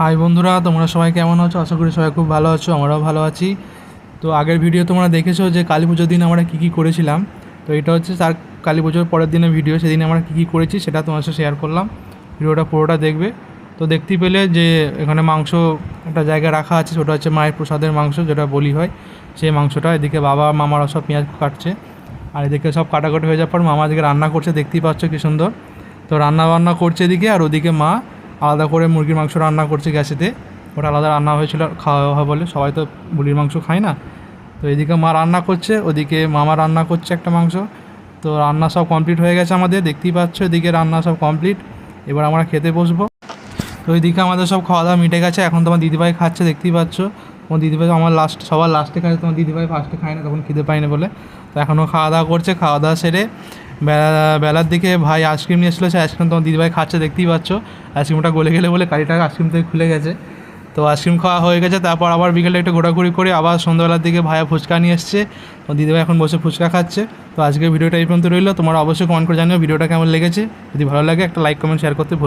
High বন্ধুরা, তোমরা সবাই কেমন আছো? আশা করি সবাই খুব ভালো আছো, আমরাও ভালো আছি। তো আগের ভিডিও তোমরা দেখেছ যে কালী পুজোর দিন আমরা কী কী করেছিলাম। তো এটা হচ্ছে তার কালী পুজোর পরের দিনের ভিডিও সেদিন আমরা কী কী করেছি সেটা তোমার সাথে শেয়ার করলাম। ভিডিওটা পুরোটা দেখবে। তো দেখতে পেলে যে এখানে মাংস একটা জায়গায় রাখা আছে, সেটা হচ্ছে মায়ের প্রসাদের মাংস, যেটা বলি হয়। সেই মাংসটা এদিকে বাবা, মামারা সব পেঁয়াজ কাটছে। আর এদিকে সব কাটাকাটি হয়ে যাওয়ার পর মামা এদিকে রান্না করছে, দেখতেই পাচ্ছ কি সুন্দর। তো রান্না বান্না করছে এদিকে, আর ওদিকে মা আলাদা করে মুরগির মাংস রান্না করছে গ্যাসেতে। ওটা আলাদা রান্না হয়েছিল, খাওয়া হয় বলে। সবাই তো মুরগির মাংস খায় না। তো এদিকে মা রান্না করছে, ওদিকে মামা রান্না করছে একটা মাংস। তো রান্না সব কমপ্লিট হয়ে গেছে আমাদের, দেখতেই পাচ্ছ এদিকে রান্না সব কমপ্লিট এবার আমরা খেতে বসবো। তো ওইদিকে আমাদের সব খাওয়া দাওয়া মিটে গেছে, এখন তোমার দিদিভাই খাচ্ছে, দেখতেই পাচ্ছ। তোমার দিদিভাই আমার লাস্ট সবার লাস্টে খাচ্ছে তোমার দিদিভাই ফার্স্টে খায় না, তখন খিদে পায়নি বলে। তো এখনও খাওয়া দাওয়া করছে খাওয়া দাওয়া সেরে বেলা, বেলার দিকে ভাই আইসক্রিম নিয়ে এসেছিল সে আইসক্রিম তোমার দিদিভাই খাচ্ছে, দেখতেই পাচ্ছ। আইসক্রিমটা গলে গেলে বলে কারিটা আইসক্রিম থেকে খুলে গেছে। তো আইসক্রিম খাওয়া হয়ে গেছে, তারপর আবার বিকেলে একটু ঘোরাঘুরি করে আবার সন্ধ্যাবেলার দিকে ভাইয়া ফুচকা নিয়ে এসছে। তো দিদিভাই এখন বসে ফুচকা খাচ্ছে। তো আজকে ভিডিওটা এই পর্যন্ত রইল, তোমার অবশ্যই কমেন্ট করে জানিও ভিডিওটা কেমন লেগেছে। যদি ভালো লাগে একটা লাইক কমেন্ট শেয়ার করতে ভুলো।